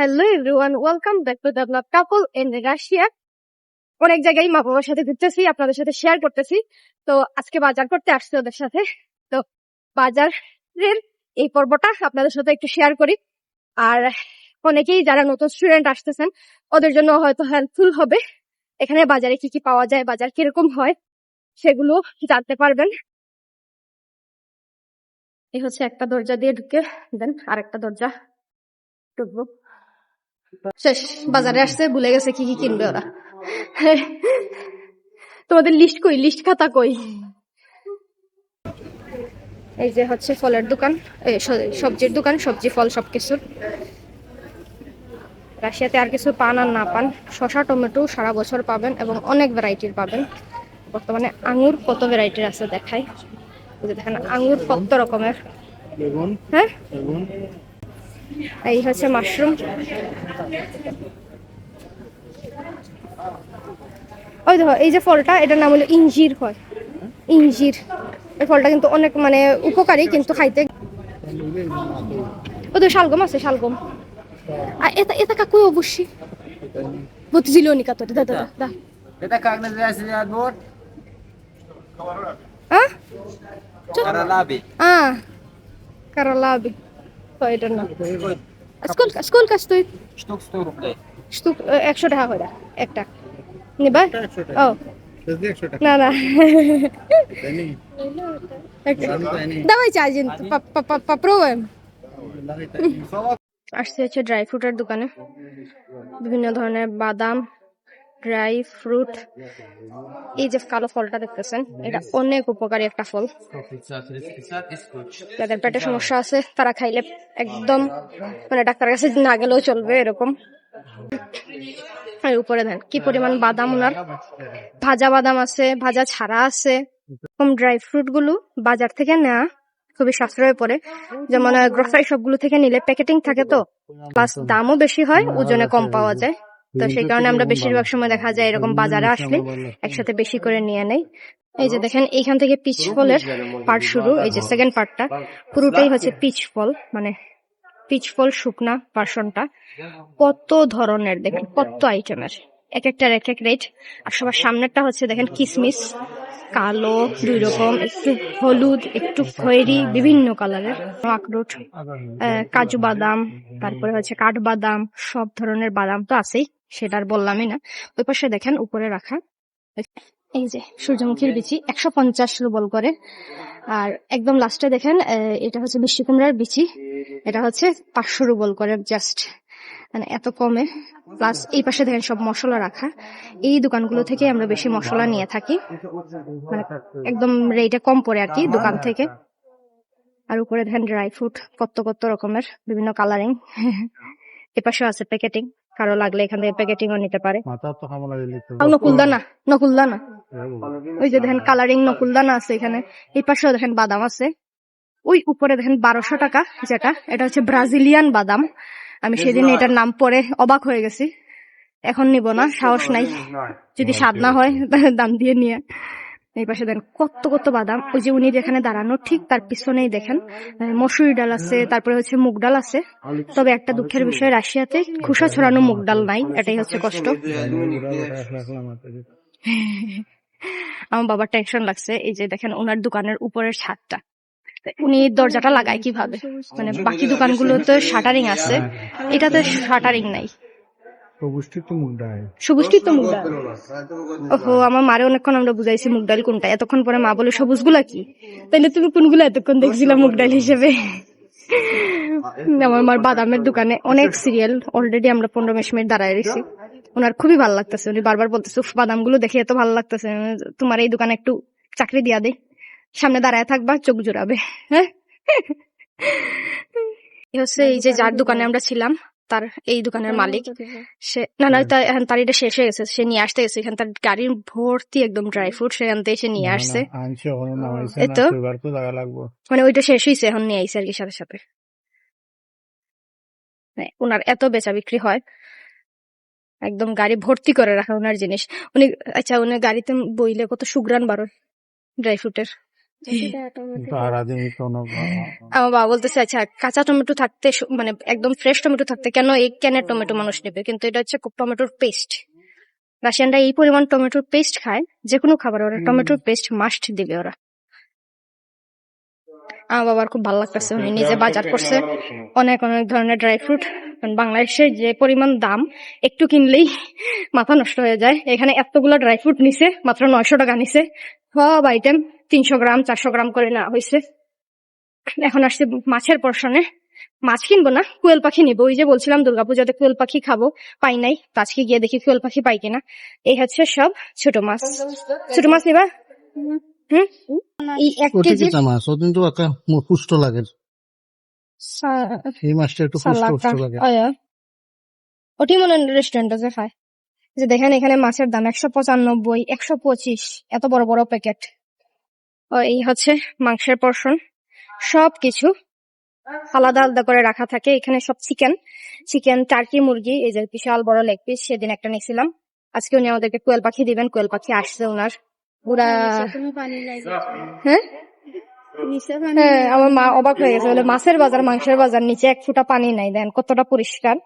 Hello everyone welcome back to blog couple in Russia অনেক জায়গায় মা বাবার সাথে ঘুরতেছি, আপনাদের সাথে শেয়ার করতেছি। তো আজকে বাজার করতে আসছে ওদের সাথে। তো বাজারের এই পর্বটা আপনাদের সাথে একটু শেয়ার করি। আর অনেকেই যারা নতুন স্টুডেন্ট আসতেছেন, ওদের জন্য হয়তো হেল্পফুল হবে। এখানে বাজারে কি কি পাওয়া যায়, বাজার কীরকম হয়, সেগুলো জানতে পারবেন। এই হচ্ছে একটা দরজা দিয়ে ঢুকে দেন, আরেকটা দরজা। ঢুকবো। শেষ, বাজারে আসছে ভুলে গেছে কি কি কিনবে ওরা। তোমাদের লিস্ট কই? লিস্ট খাতা কই? এই যে হচ্ছে ফলের দোকান। সবজির দোকান, সবজি, ফল সবকিছুর রাশিয়াতে আর কিছু পান আর না পান। শসা, টমেটো সারা বছর পাবেন এবং অনেক ভ্যারাইটির পাবেন। বর্তমানে আঙুর কত ভ্যারাইটির আছে দেখাই। দেখেন, আঙুর কত রকমের। হ্যাঁ? এই হচ্ছে মাশরুম। ওই দেখো এই যে ফলটা এটার নাম হলো ইঞ্জির হয় ইঞ্জির। এই ফলটা কিন্তু অনেক মানে উপকারী কিন্তু খাইতে। ও তো শালগম আছে শালগম। আর এটা এটা কাকু অবশ্যই। বলতে ছিল নিকা তোর দাদা দাদা এটা কাগনা যাচ্ছে আদবর? হ্যাঁ? কারালাবি। আহ কারালাবি। তো এটার নাম স্কুল স্কুল কাজ তুই штук 100 рублей স্তুপ একশো টাকা করে একটা নিবা ও না না Давай один попробуем আসছে হচ্ছে ড্রাই ফ্রুটের দোকানে বিভিন্ন ধরনের বাদাম ড্রাই ফ্রুট। এই যে কালো ফলটা দেখতেছেন এটা অনেক উপকারী একটা ফল। 150 350 и 100 যাদের পেটে সমস্যা আছে তারা খাইলে একদম মানে ডাক্তারের কাছে না গেলেও চলবে এরকম। উপরে দেন কি পরিমাণ বাদাম ওনার? ভাজা বাদাম আছে ভাজা ছাড়া আছে। এরকম ড্রাই ফ্রুটগুলো বাজার থেকে নেওয়া খুবই সাশ্রয় পড়ে। যেমন গ্রোসারি সবগুলো থেকে নিলে প্যাকেটিং থাকে তো প্লাস দামও বেশি হয় ওজনে কম পাওয়া যায়। তো সেই কারণে আমরা বেশিরভাগ সময় দেখা যায় এরকম বাজারে আসলে একসাথে বেশি করে নিয়ে নেই এই যে দেখেন এইখান থেকে পিচ ফলের পার্ট শুরু। এই যে সেকেন্ড পার্টটা পুরোটাই হচ্ছে পিচ ফল মানে পিচ ফল শুকনা ভার্সনটা কত ধরনের দেখেন কত আইটেমের এক একটার এক এক রেট আর সবার সামনেরটা হচ্ছে দেখেন কিসমিস। কালো দুই রকম একটু হলুদ একটু খয়েরি বিভিন্ন কালারের। আখরোট আহ, কাজু বাদাম তারপরে হচ্ছে কাঠবাদাম সব ধরনের বাদাম তো আছেই। সেটা আর বললামই না। ওই পাশে দেখেন উপরে রাখা। এই যে সূর্যমুখীর বিচি একশো পঞ্চাশ রুবল করে। আর একদম লাস্টে দেখেন এটা হচ্ছে মিষ্টি কুমড়ার বিচি। এটা হচ্ছে পাঁচশো রুবল করে জাস্ট মানে এত কমে। প্লাস এই পাশে দেখেন সব মশলা রাখা। এই দোকানগুলো থেকে আমরা বেশি মশলা নিয়ে থাকি। মানে একদম রেটে কম পড়ে আর কি দোকান থেকে। আর উপরে দেখেন ড্রাই ফ্রুট কত কত রকমের বিভিন্ন কালারিং এপাশেও আছে প্যাকেটিং কারও লাগলে এখান থেকে প্যাকেটিংও নিতে পারে। নকুলদানা নকুলদানা। ওই যে দেখেন কালারিং নকুলদানা আছে এখানে। এই পাশেও দেখেন বাদাম আছে। ওই উপরে দেখেন বারোশো টাকা যেটা এটা হচ্ছে ব্রাজিলিয়ান বাদাম। আমি সেদিন এটার নাম পরে অবাক হয়ে গেছি। এখন নিব না সাহস নাই। যদি স্বাদ না হয় তাহলে দাম দিয়ে নিয়ে। এই পাশে দেখেন কত কত বাদাম। ওই যে উনি যেখানে দাঁড়ানো, ঠিক তার পিছনেই দেখেন মসুরি ডাল আছে, তারপরে হচ্ছে মুগ ডাল আছে। তবে একটা দুঃখের বিষয়, রাশিয়াতে খুসা ছড়ানো মুগ ডাল নাই, এটাই হচ্ছে কষ্ট। আমার বাবার টেনশন লাগছে, এই যে দেখেন ওনার দোকানের উপরের ছাদটা। উনি দরজাটা লাগায় কীভাবে? মানে বাকি দোকানগুলো তো শাটারিং আছে, এটাতে শাটারিং নাই। তো মুগ ডাল ওহো আমার মারে অনেকক্ষণ আমরা বুঝাইছি মুগ ডাল কোনটা এতক্ষণ পরে মা বলে সবুজগুলা কি? তাইলে তুমি কোনগুলো এতক্ষণ দেখছিলা মুগ ডাল হিসেবে? আমার মার বাদামের দোকানে অনেক সিরিয়াল অলরেডি আমরা পনেরো বিশ মিনিট দাঁড়ায় রয়েছি ওনার খুবই ভালো লাগতেছে উনি বারবার বলতেছে উফ বাদামগুলো দেখে এত ভালো লাগতেছে তোমার এই দোকানে একটু চাকরি দিয়া দে। সামনে দাঁড়ায় থাকবা চোখ জোড়াবে। হ্যাঁ? এই হচ্ছে এই যে যার দোকানে আমরা ছিলাম তার এই দোকানের মালিক। সে না না তার এখন তার এটা শেষ হয়ে গেছে। সে নিয়ে আসতে গেছে। এখানে তার গাড়ির ভর্তি একদম ড্রাই ফ্রুট সেখান থেকে সে নিয়ে আসছে। তো। মানে ওইটা শেষ হয়েছে এখন নিয়ে আইসে আর কি সাথে সাথে। মানে ওনার এত বেচা বিক্রি হয়। একদম গাড়ি ভর্তি করে রাখা ওনার জিনিস। উনি আচ্ছা উনি গাড়িতে বইলে কত সুগ্রান বারো? ড্রাই ফ্রুটের আমার বাবা বলতেছে আচ্ছা কাঁচা টমেটো থাকতে মানে একদম ফ্রেশ টমেটো থাকতে কেন এই ক্যানের টমেটো মানুষ নেবে? কিন্তু এটা হচ্ছে টমেটোর পেস্ট রাশিয়ানরা এই পরিমাণ টমেটোর পেস্ট খায় যে কোনো খাবার ওরা টমেটোর পেস্ট মাস্ট দিবে ওরা। আমার বাবার খুব ভালো লাগতেছে উনি নিজে বাজার করছে। অনেক অনেক ধরনের ড্রাই ফ্রুট বাংলাদেশে যে পরিমাণ দাম একটু কিনলেই মাথা নষ্ট হয়ে যায়। এখানে এতগুলো ড্রাই ফ্রুট নিছে মাত্র নয়শো টাকা নিছে। সব আইটেম তিনশো গ্রাম চারশো গ্রাম করে নেওয়া হয়েছে। এখন আসছে মাছের পর্ষণে মাছ কিনবো না কুয়েল পাখি নিবো। ওই যে বলছিলাম দুর্গাপূজাতে কুয়েল পাখি খাব পাই নাই। আজকে গিয়ে দেখি কুয়েল পাখি পাই কিনা। এই হচ্ছে সব ছোট মাছ। ছোট মাছ নিবা? হুম? এই এক কেজি মাছ? ও কিন্তু পুষ্ট লাগে। এই মাছটা একটু পুষ্ট পুষ্ট লাগে। ওটি মনে রেস্টুরেন্ট আছে খায়। যে দেখেন এখানে মাছের দাম একশো পঁচানব্বই একশো পঁচিশ এত বড় বড় প্যাকেট এই হচ্ছে মাংসের পর্ষণ সব কিছু আলাদা আলাদা করে রাখা থাকে। এখানে সব চিকেন চিকেন টার্কি মুরগি এই যে বিশাল বড় লেগ পিস সেদিন একটা নিয়েছিলাম। আজকে উনি আমাদেরকে কোয়েল পাখি দিবেন কোয়েল পাখি আসছে ওনার পুরা হ্যাঁ? হ্যাঁ আমার মা অবাক হয়ে গেছে। বলে মাছের বাজার মাংসের বাজার নিচে এক ফুটা পানি নাই দেন কতটা পরিষ্কার?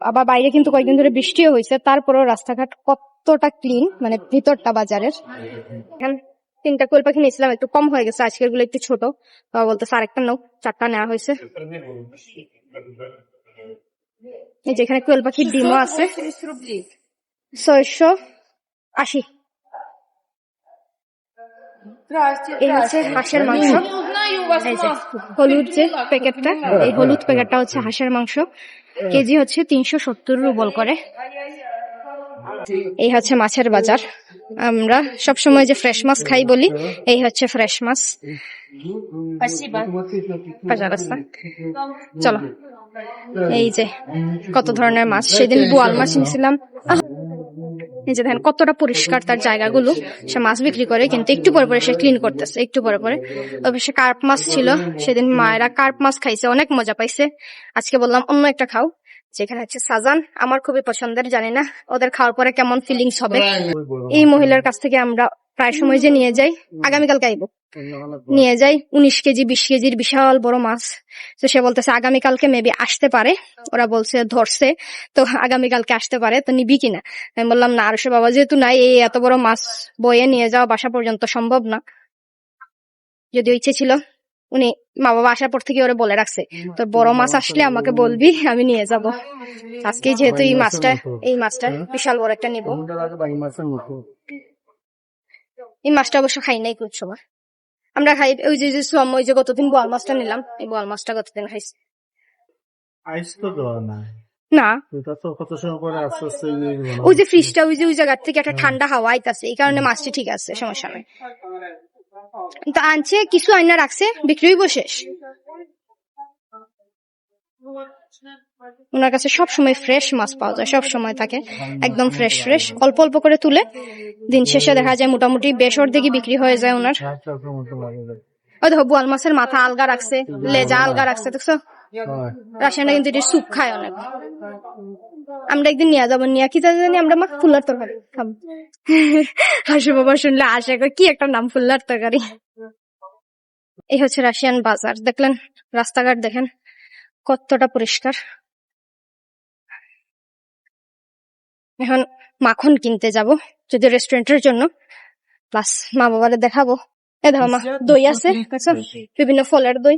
আবার বাইরে কিন্তু কয়েকদিন ধরে বৃষ্টিও হয়েছে। তারপরেও রাস্তাঘাট কতটা ক্লিন মানে ভিতরটা বাজারের। এখানে তিনটা কোয়েল পাখি নিয়েছিলাম, একটু কম হয়ে গেছে আজকেরগুলো একটু ছোট। বাবা বলতেছে আরেকটা নাও, চারটা নেওয়া হয়েছে। এই যে এখানে কোয়েল পাখির ডিমও আছে। ছয়শো আশি। হচ্ছে হাঁসের মাংস। যে এই হলুদ প্যাকেটটা হচ্ছে হাঁসের মাংস। কেজি হচ্ছে তিনশো সত্তর রুবল করে। এই হচ্ছে মাছের বাজার। আমরা সব সময় যে ফ্রেশ মাছ খাই বলি, এই হচ্ছে ফ্রেশ মাছ। চলো। এই যে কত ধরনের মাছ, সেদিন বোয়াল মাছ নিয়েছিলাম এই যে দেখেন কতটা পরিষ্কার তার জায়গাগুলো। সে মাছ বিক্রি করে, কিন্তু একটু পরে পরে সে ক্লিন করতেছে, একটু পরে পরে। তবে সে কার্প মাছ ছিল, সেদিন মায়েরা কার্প মাছ খাইছে, অনেক মজা পাইছে। আজকে বললাম অন্য একটা খাও। যেখানে হচ্ছে সাজান আমার খুবই পছন্দের, জানি না ওদের খাওয়ার পরে কেমন ফিলিংস হবে। এই মহিলার কাছ থেকে আমরা প্রায় সময় যে নিয়ে যাই, আগামীকালকে আইবো। নিয়ে যাই, উনিশ কেজি, বিশ কেজির বিশাল বড় মাছ। তো সে বলতেছে, আগামীকালকে মেবি আসতে পারে। ওরা বলছে, ধরছে। তো আগামীকালকে আসতে পারে, তো নিবি কিনা? আমি বললাম, না আরশে বাবা যেহেতু নাই, এই এত বড় মাছ বয়ে নিয়ে যাওয়া বাসা পর্যন্ত সম্ভব না। যদিও ইচ্ছে ছিল উনি মা বাবা আসার পর থেকে ওরা বলে রাখছে তোর বড় মাছ আসলে আমাকে বলবি আমি নিয়ে যাব। আজকে যেহেতু এই মাছটা এই মাছটা বিশাল বড় একটা নিব। এই মাছটা অবশ্য খাই নাই খুব সময়। আমরা খাই ওই যে যে ওই যে গতদিন বোয়াল মাছটা নিলাম এই বোয়াল মাছটা গতদিন খাইছি। আইস তো দেওয়া না। বানাবো। ওই যে ফ্রিজটা ওই যে ওই জায়গার থেকে একটা ঠান্ডা হাওয়া আইতাছে এই কারণে মাছটি ঠিক আছে সমস্যা নাই। তো আনছে কিছু আইনা রাখছে বিক্রি হইব শেষ ওনার কাছে সব সময় ফ্রেশ মাছ পাওয়া যায় সব সময় থাকে একদম ফ্রেশ ফ্রেশ অল্প অল্প করে তুলে দিন শেষে দেখা যায় মোটামুটি বেশ অর্ধেকই বিক্রি হয়ে যায় ওনার। ওই দেখো বোয়াল মাছের মাথা আলগা রাখছে লেজা আলগা রাখছে দেখছ। রাশিয়ানরা কিন্তু এটি স্যুপ খায় অনেক আমরা একদিন নিয়ে যাব নিয়ে কি জানি আমরা মা ফুলার তরকারি খাব হাসু বাবা শুনলে আশা করি কি একটা নাম ফুল্লার তরকারি। এই হচ্ছে রাশিয়ান বাজার দেখলেন রাস্তাঘাট দেখেন কতটা পরিষ্কার। এখন মাখন কিনতে যাব যদি রেস্টুরেন্টের জন্য। প্লাস মা বাবারে দেখাবো। এ দেখো মা দই আছে বিভিন্ন ফলের দই।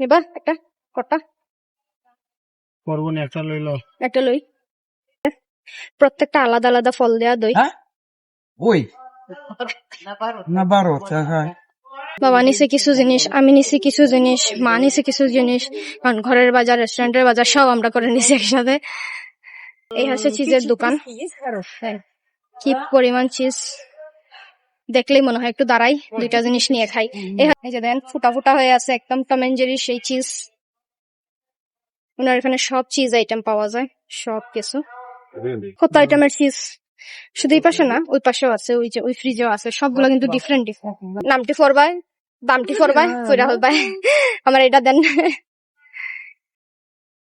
নিবা একটা কটা করব না একটা লইল একটা লই। প্রত্যেকটা আলাদা আলাদা ফল দেয়া দই। হ্যাঁ? ওই? না বারো আচ্ছা, হ্যাঁ। বাবা নিছে কিছু জিনিস আমি নিছি কিছু জিনিস মা নিছে কিছু জিনিস কারণ ঘরের বাজার রেস্টুরেন্টের বাজার সব আমরা করে নিছি একসাথে। এই হচ্ছে চিজের দোকান। কি পরিমাণ চিজ দেখলেই মনে হয় একটু দাঁড়াই দুইটা জিনিস নিয়ে খাই। এই যে দেন ফুটা ফুটা হয়ে আছে একদম টমেঞ্জেরি সেই চিজ ওনার এখানে সব চিজ আইটেম পাওয়া যায় সব কিছু। কত আইটেমের চিজ শুধু এই পাশে না ওই পাশেও আছে ওই যে ওই ফ্রিজেও আছে সবগুলো কিন্তু ডিফারেন্ট ডিফারেন্ট নামটি ফরবাই দামটি ফরবাই ফইরা হইবাই আমার এটা দেন।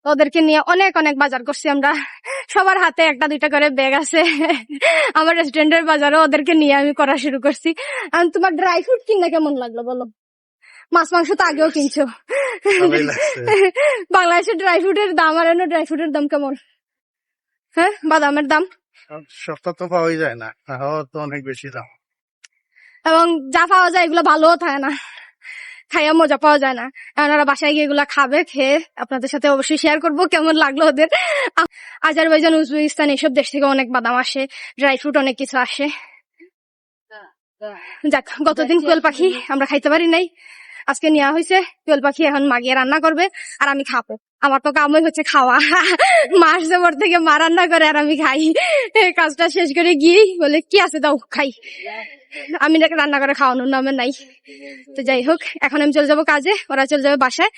ওদেরকে নিয়ে অনেক অনেক বাজার করছি আমরা। সবার হাতে একটা দুইটা করে ব্যাগ আছে। আমার রেস্টুরেন্টের বাজারও ওদেরকে নিয়ে আমি করা শুরু করছি। আর তোমার ড্রাই ফ্রুট কিনা কেমন লাগল বলো? মাছ মাংস তো আগেও কিনছো। বাংলাদেশের ড্রাই ফ্রুটের দাম আর অন্য ড্রাই ফ্রুটের দাম কেমন? হ্যাঁ বাদামের দাম? সস্তা তো পাওয়াই যায় না তো অনেক বেশি দাম। এবং যা পাওয়া যায় এগুলো ভালোও থাকে না খাইয়া মজা পাওয়া যায় না। এখন ওরা বাসায় গিয়ে এগুলা খাবে খেয়ে আপনাদের সাথে অবশ্যই শেয়ার করব কেমন লাগল ওদের। আজারবাইজান উজবেকিস্তান এইসব দেশ থেকে অনেক বাদাম আসে ড্রাই ফ্রুট অনেক কিছু আসে। যাক গতদিন কোয়েল পাখি আমরা খাইতে পারি নাই। আজকে নেওয়া হয়েছে কোয়েল পাখি এখন মাগিয়ে রান্না করবে আর আমি খাব। আমার তো কামই হচ্ছে খাওয়া। মাস জবর থেকে মা রান্না করে আর আমি খাই। কাজটা শেষ করে গিয়ে বলে, কি আছে তাও খাই। আমি রান্না করে খাওয়ানোর নামে নাই। তো যাই হোক, এখন আমি চলে যাব কাজে, ওরা চলে যাবে বাসায়।